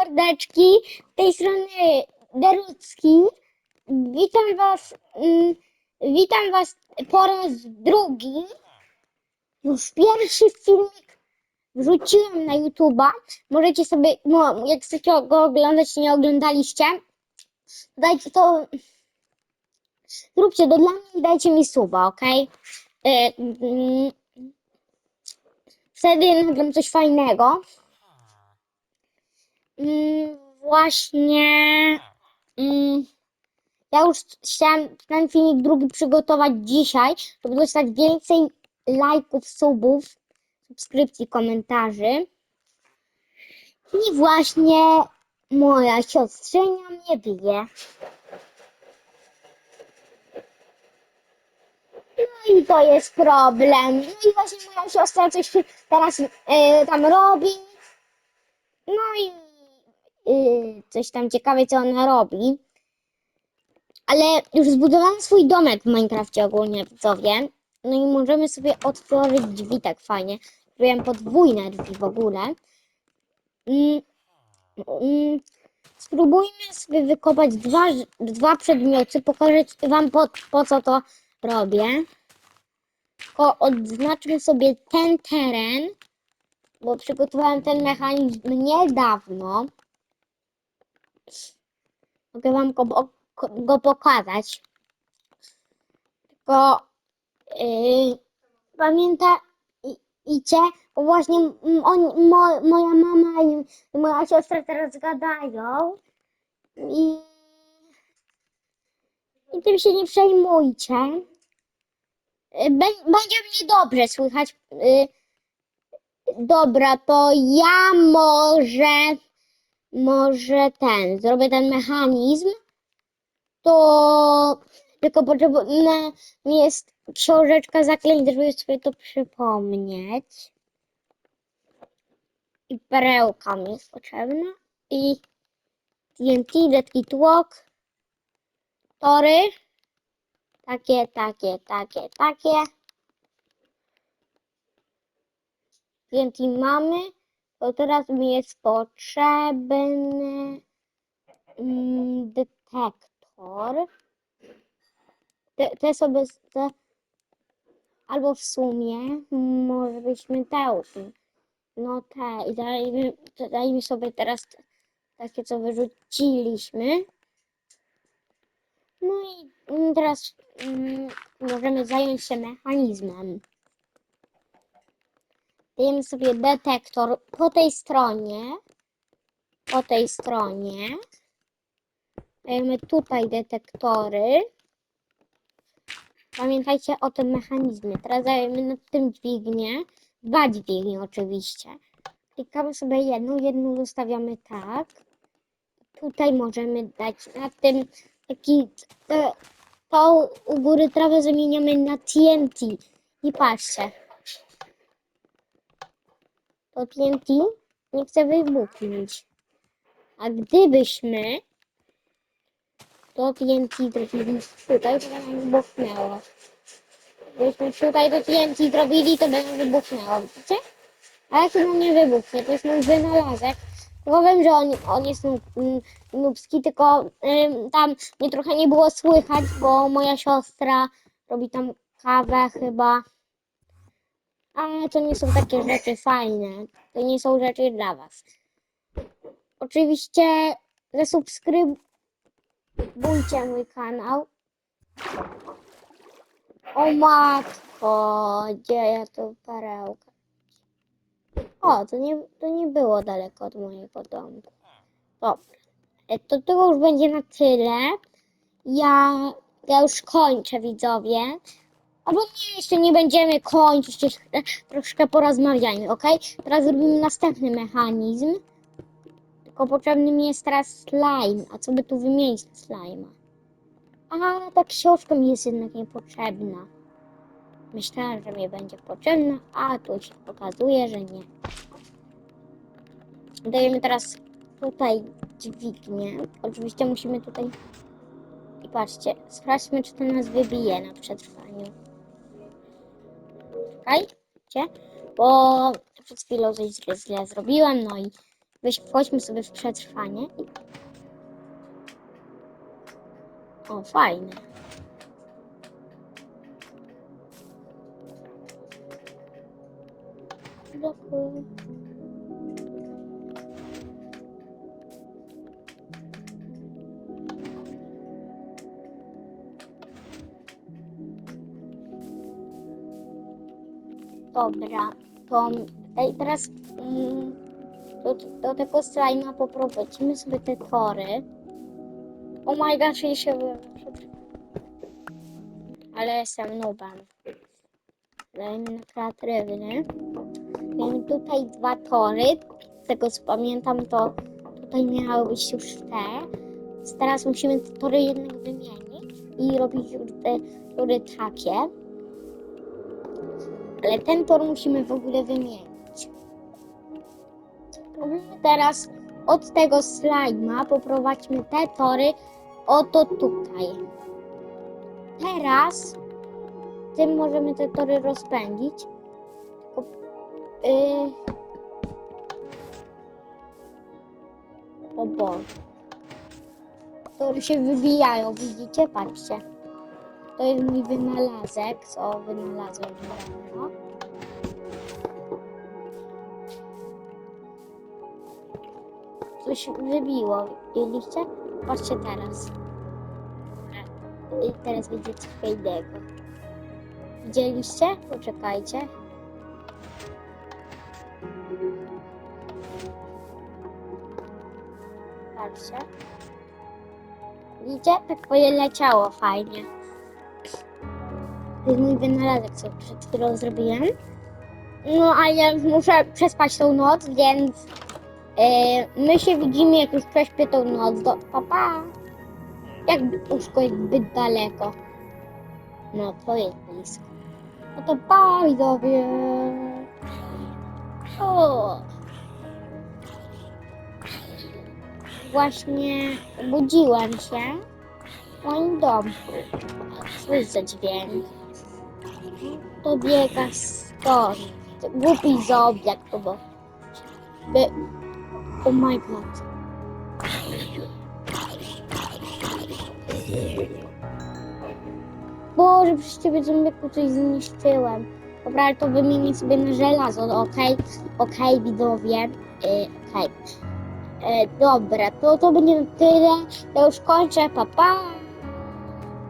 mordeczki, z tej strony Derucki. Witam was, mm, witam was po raz drugi. Już pierwszy filmik wrzuciłem na YouTube'a. Możecie sobie, no, jak chcecie go oglądać, nie oglądaliście, dajcie to, zróbcie to dla mnie i dajcie mi suba, ok? Wtedy nagram coś fajnego. Właśnie. Mm, ja już chciałem ten filmik drugi przygotować dzisiaj, żeby dostać więcej lajków, subów, subskrypcji, komentarzy. I właśnie moja siostrzynia mnie bije. No i to jest problem. No i właśnie moja siostra coś teraz e, tam robi. Coś tam ciekawe, co ona robi. Ale już zbudowałam swój domek w Minecrafcie ogólnie, widzowie. No i możemy sobie otworzyć drzwi tak fajnie. Zrobiłem podwójne drzwi w ogóle. Mm, mm, spróbujmy sobie wykopać dwa, dwa przedmioty. Pokażę wam po, po co to robię. Tylko odznaczmy sobie ten teren bo przygotowałem ten mechanizm niedawno. Mogę wam go, go pokazać. Tylko yy, pamiętajcie, bo właśnie on, mo, moja mama i moja siostra teraz gadają i, i tym się nie przejmujcie. Bę- Będzie mnie dobrze słychać. Yy, Dobra, to ja może, może ten, zrobię ten mechanizm. To tylko potrzebna jest książeczka zaklęć, żeby sobie to przypomnieć. I perełka mi jest potrzebna. I TNT, detki tłok. Tory. Takie, takie, takie, takie. TNT mamy, to teraz mi jest potrzebny mm, detektor. Te, te sobie, te, albo w sumie może byśmy te. No te i dajmy, dajmy sobie teraz te, takie, co wyrzuciliśmy. No i mm, teraz mm, możemy zająć się mechanizmem. Dajemy sobie detektor po tej stronie. Po tej stronie. Dajemy tutaj detektory. Pamiętajcie o tym mechanizmie. Teraz dajemy na tym dźwignię. Dwa dźwignie oczywiście. Klikamy sobie jedną, jedną zostawiamy tak. Tutaj możemy dać na tym taki to, to u góry trawę zamieniamy na TNT. I patrzcie to TNT nie chce wybuchnąć. A gdybyśmy to TNT zrobili tutaj, to by wybuchnęło. Gdybyśmy tutaj to TNT zrobili, to by wybuchnęło, widzicie? Ale chyba nie wybuchnie, to jest mój wynalazek. Tylko wiem, że on, on jest nub, nubski, tylko tam mnie trochę nie było słychać, bo moja siostra robi tam kawę chyba. Ale to nie są takie rzeczy fajne. To nie są rzeczy dla Was. Oczywiście zasubskrybujcie mój kanał. O matko, gdzie ja tu perełkę? O, to nie, to nie było daleko od mojego domku. Dobra. E, To tego już będzie na tyle. Ja, ja już kończę, widzowie. Albo nie, jeszcze nie będziemy kończyć, jeszcze troszkę porozmawiajmy, ok? Teraz zrobimy następny mechanizm. Tylko potrzebny mi jest teraz slime. A co by tu wymienić na slima? A, ta książka mi jest jednak niepotrzebna. Myślałem, że mi będzie potrzebna, a tu się okazuje, że nie. Dajemy teraz tutaj dźwignię. Oczywiście musimy tutaj... I patrzcie, sprawdźmy, czy to nas wybije na przetrwaniu. Czekajcie, bo przed chwilą coś źle, źle zrobiłem, no i Weź, wchodźmy sobie w przetrwanie. O, fajne. Blokuj. Dobra, to ej, teraz mm, do, do tego slajma poprowadzimy sobie te tory. O my gosh, ja się Ale jestem nubem. Dajmy na kreatywny. Mamy tutaj dwa tory. Z tego co pamiętam, to tutaj miały być już te. Teraz musimy te tory jednak wymienić i robić już te tory takie. Ale ten tor musimy w ogóle wymienić. Robimy teraz od tego slajma poprowadźmy te tory oto tutaj. Teraz tym możemy te tory rozpędzić. Yy... O Boże. Tory się wybijają, widzicie? Patrzcie. To jest mój wynalazek, co wynalazłem niedawno. Coś wybiło, widzieliście? Patrzcie teraz. I teraz widzicie coś innego. Widzieliście? Poczekajcie. Patrzcie. Widzicie? Tak poleciało fajnie. To jest mój wynalazek, co chwilą zrobiłem. No, a ja muszę przespać tą noc, więc yy, my się widzimy, jak już prześpię tą noc. Do, pa, pa. Jak łóżko jest zbyt daleko. No, to jest blisko. No to pa, widzowie. O. Właśnie budziłem się w moim domku. Słyszę dźwięk. To biega stąd. To Głupi zobiak to bo. By... Oh my god. Boże, przez ciebie zombiaku coś zniszczyłem. Dobra, to wymienię sobie na żelazo, no okej? Okej, widzowie. Yy, okej. E, dobra, to to będzie tyle. Ja już kończę, pa pa.